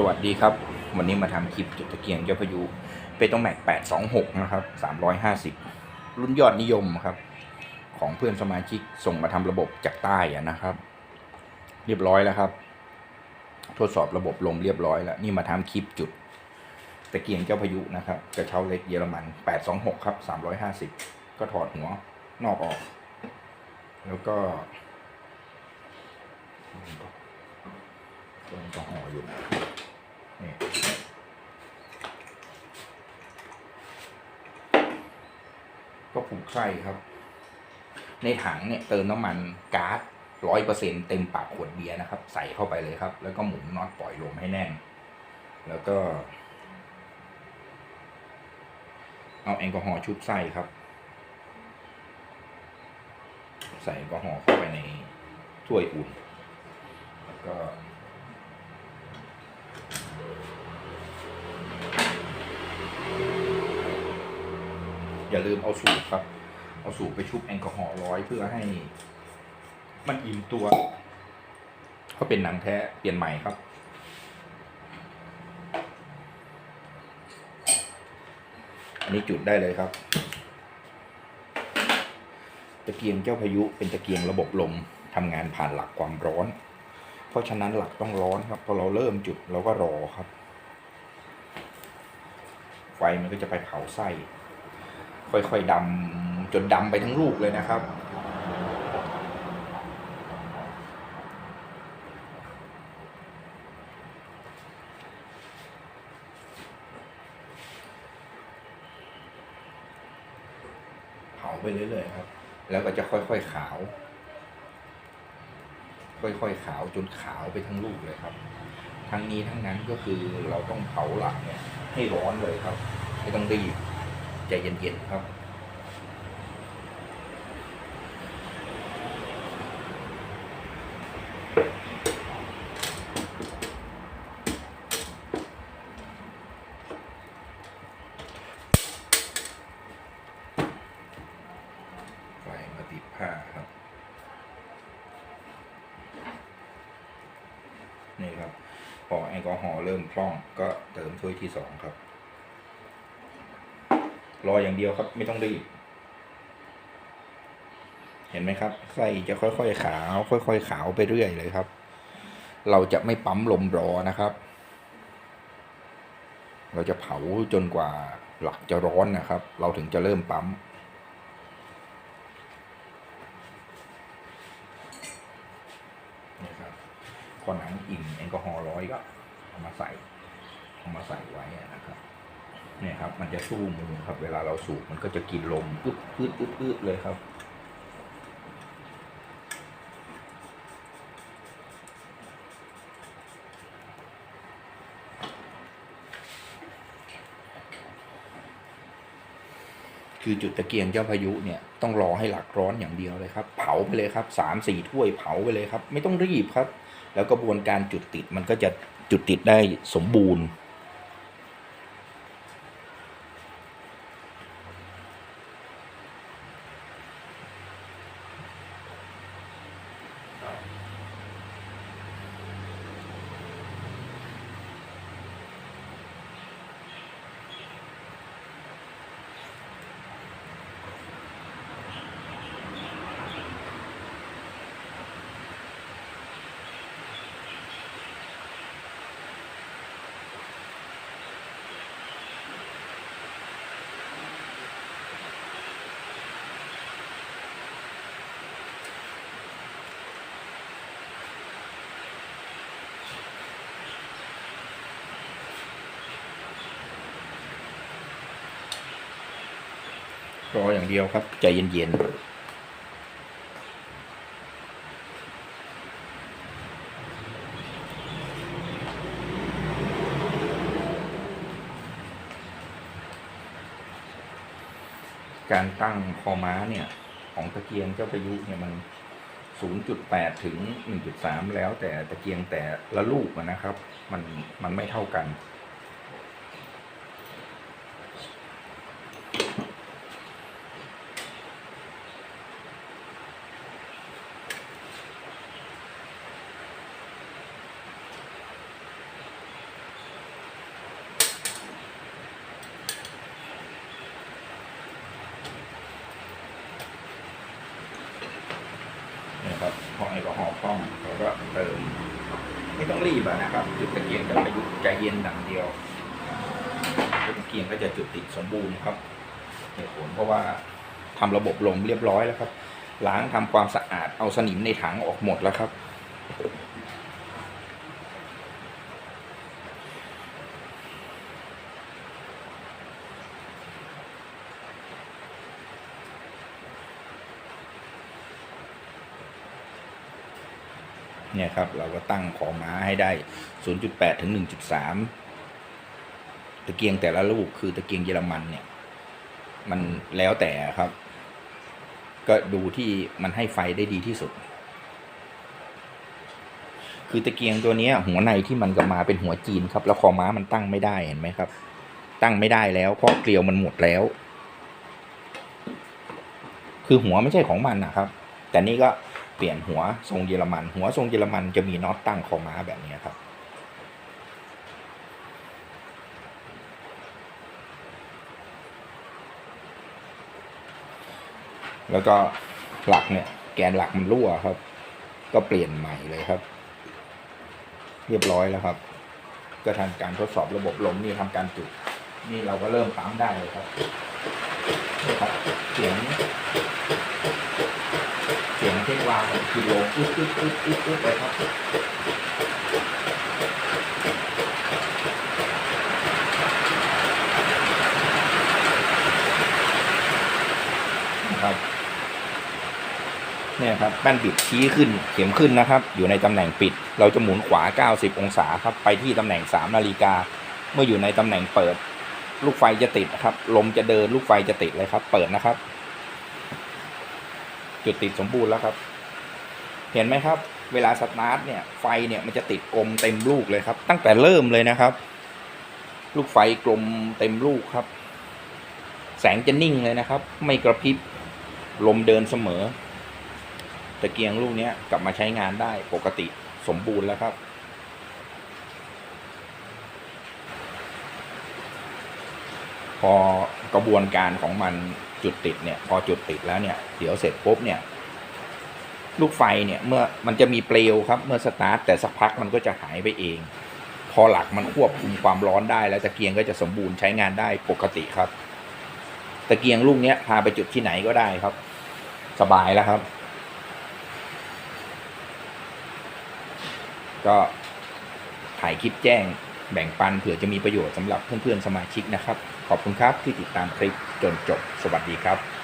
สวัสดีครับ วันนี้มาทำคลิปจุดตะเกียงเจ้าพายุเป็นต้องแม็ก826นะครับ350รุ่นยอดนิยมครับ ของเพื่อนสมาชิกส่งมาทำระบบจากใต้อะนะครับ เรียบร้อยแล้วครับ ทดสอบระบบลมเรียบร้อยแล้ว นี่มาทำคลิปจุดตะเกียงเจ้าพายุนะครับกระเช้าเล็กเยอรมัน826ครับ350ก็ถอดหัวนอกออก แล้วก็ก็ห่ออยู่ ก็ผูกไส้ครับ ในถังเนี่ยเติมน้ำมันก๊าซร้อยเปอร์เซ็นเต็มปากขวดเบียร์นะครับ ใส่เข้าไปเลยครับ แล้วก็หมุนน็อตปล่อยลมให้แน่น แล้วก็ เอาแอลกอฮอล์ชุบไส้ครับ ใส่แอลกอฮอล์เข้าไปในถ้วยอุ่นแล้วก็ อย่าลืมเอาสูบครับ เอาสูบไปชุบแอลกอฮอล์ร้อยเพื่อให้ มันอิ่มตัวเขาเป็นหนังแท้เปลี่ยนใหม่ครับ อันนี้จุดได้เลยครับ ตะเกียงเจ้าพายุเป็นตะเกียงระบบลมทำงานผ่านหลักความร้อน เพราะฉะนั้นหลักต้องร้อนครับพอเราเริ่มจุดเราก็รอครับ ไฟมันก็จะไปเผาไส้ ค่อยๆดำจนดำไปทั้งลูกเลยนะครับ เผาไปเรื่อยๆครับ แล้วก็จะค่อยๆขาว ค่อยๆขาวจนขาวไปทั้งลูกเลยครับ ทั้งนี้ทั้งนั้นก็คือเราต้องเผาหลักเนี่ยให้ร้อนเลยครับ ไม่ต้องรีบ ใจเย็นๆครับ ไฟมาติดผ้าครับ นี่ครับ พอแอลกอฮอล์เริ่มคล่องก็เติมถ้วยที่สองครับ รออย่างเดียวครับ ไม่ต้องรีบ เห็นไหมครับไส้จะค่อยๆขาว ค่อยๆขาวไปเรื่อยเลยครับ เราจะไม่ปั๊มลมรอนะครับ เราจะเผาจนกว่าหลักจะร้อนนะครับ เราถึงจะเริ่มปั๊มนี่ครับพอหนังอิ่มแอลกอฮอล์ร้อยก็เอามาใส่เอามาใส่ไว้นะครับ เนี่ยครับ มันจะสู้มือครับ เวลาเราสูบมันก็จะกินลมอึดอึดอึดอึดเลยครับคือจุดตะเกียงเจ้าพายุเนี่ยต้องรอให้หลักร้อนอย่างเดียวเลยครับ เผาไปเลยครับสามสี่ถ้วยเผาไปเลยครับ ไม่ต้องรีบครับ แล้วกระบวนการจุดติดมันก็จะจุดติดได้สมบูรณ์ รออย่างเดียวครับ ใจเย็นๆการตั้งคอม้าเนี่ย ของตะเกียงเจ้าพายุเนี่ยมัน 0.8 ถึง 1.3 แล้วแต่ตะเกียงแต่ละลูกนะครับ มันมันไม่เท่ากัน ต้อง รีบนะครับ จุดตะเกียงจะประยุกต์ใจเย็นหนังเดียวตะเกียงก็จะจุดติดสมบูรณ์ครับเหตุผลเพราะว่าทำระบบลมเรียบร้อยแล้วครับ ล้างทำความสะอาดเอาสนิมในถังออกหมดแล้วครับ เนี่ยครับเราก็ตั้งขอม้าให้ได้ 0.8 ถึง 1.3 ตะเกียงแต่ละลูกคือตะเกียงเยอรมันเนี่ย มันแล้วแต่ครับ ก็ดูที่มันให้ไฟได้ดีที่สุด คือตะเกียงตัวนี้หัวในที่มันก็มาเป็นหัวจีนครับ แล้วคอม้ามันตั้งไม่ได้เห็นไหมครับ ตั้งไม่ได้แล้วเพราะเกลียวมันหมดแล้ว คือหัวไม่ใช่ของมันนะครับ แต่นี่ก็ เปลี่ยนหัวทรงเยอรมัน หัวทรงเยอรมันจะมีน็อตตั้งคอม้าแบบนี้ครับ แล้วก็หลักเนี่ย แกนหลักมันรั่วครับ ก็เปลี่ยนใหม่เลยครับ เรียบร้อยแล้วครับ ก็ทำการทดสอบระบบลมนี่ทำการจุด นี่เราก็เริ่มปั๊มได้เลยครับนี่ครับเสียง เสียงเทค วางของกิโลอึ๊ดอึ๊ดอึ๊ดอึ๊ดอึ๊ดเลยครับนะครับเนี่ยครับแป้นบิดชี้ขึ้นเข็มขึ้นนะครับ อยู่ในตำแหน่งปิด เราจะหมุนขวา 90 องศาครับ ไปที่ตำแหน่ง 3 นาฬิกา เมื่ออยู่ในตำแหน่งเปิด ลูกไฟจะติดนะครับ ลมจะเดินลูกไฟจะติดเลยครับ เปิดนะครับ จุดติดสมบูรณ์แล้วครับ เห็นไหมครับ เวลาสตาร์ทเนี่ยไฟเนี่ยมันจะติดกลมเต็มลูกเลยครับ ตั้งแต่เริ่มเลยนะครับ ลูกไฟกลมเต็มลูกครับ แสงจะนิ่งเลยนะครับ ไม่กระพริบลมเดินเสมอ ตะเกียงลูกนี้กลับมาใช้งานได้ปกติสมบูรณ์แล้วครับพอกระบวนการของมัน จุดติดเนี่ยพอจุดติดแล้วเนี่ยเดี๋ยวเสร็จปุ๊บเนี่ยลูกไฟเนี่ยเมื่อมันจะมีเปลวครับเมื่อสตาร์ทแต่สักพักมันก็จะหายไปเอง พอหลักมันควบคุมความร้อนได้ แล้วตะเกียงก็จะสมบูรณ์ใช้งานได้ปกติครับ ตะเกียงลูกเนี้ยพาไปจุดที่ไหนก็ได้ครับ สบายแล้วครับ ก็ถ่ายคลิปแจ้ง แบ่งปันเผื่อจะมีประโยชน์สำหรับเพื่อนๆสมาชิกนะครับ ขอบคุณครับที่ติดตามคลิปจนจบ สวัสดีครับ